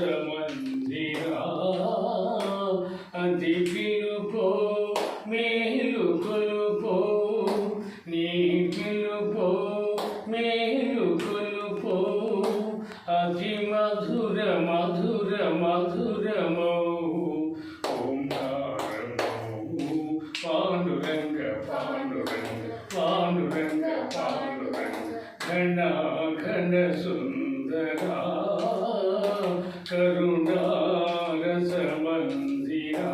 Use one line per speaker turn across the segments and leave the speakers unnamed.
కరుణారసమందిరా అతి పిలుపో మేలు కొలుపో నీ పిలుపో మేలు కొలుపో అతి మధుర మధుర మధురమౌ పాండురంగ పాండురంగ పాండురంగ పాండు ఘన ఘన సుందరా కరుణారస మందిరా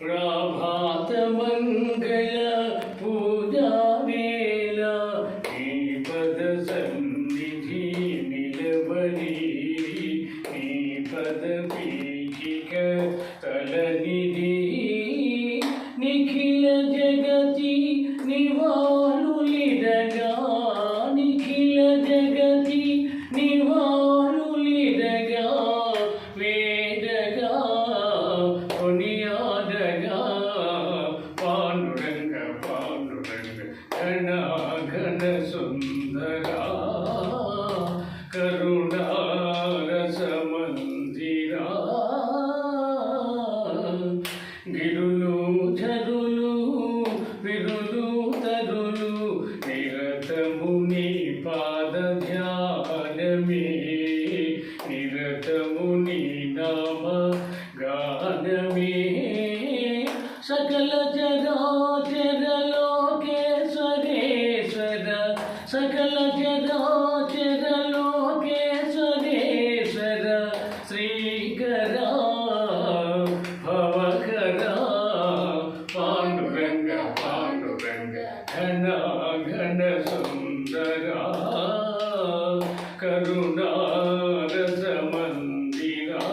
ప్రభాత మంగళ పూజా వేళ ఈ పద సన్నిధి నిలబడి ఈ పద పీఠిక ఘన ఘన సుందరా కరుణారస మందిరా గిరులు జరులు విరులు తరులు నిరతము నీ పాద ధ్యానమే నిరతము నీ నామ గానమే. సకల జరాచర లోకేశ్వరేశ్వర கனகன சுந்தரா கருணாரச மந்திரா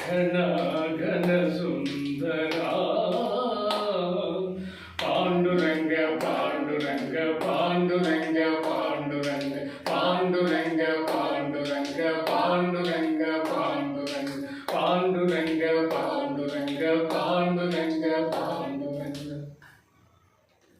கனகன சுந்தரா பாண்டுரங்க பாண்டுரங்க பாண்டுரங்க பாண்டுரங்க பாண்டுரங்க பாண்டுரங்க பாண்டுரங்க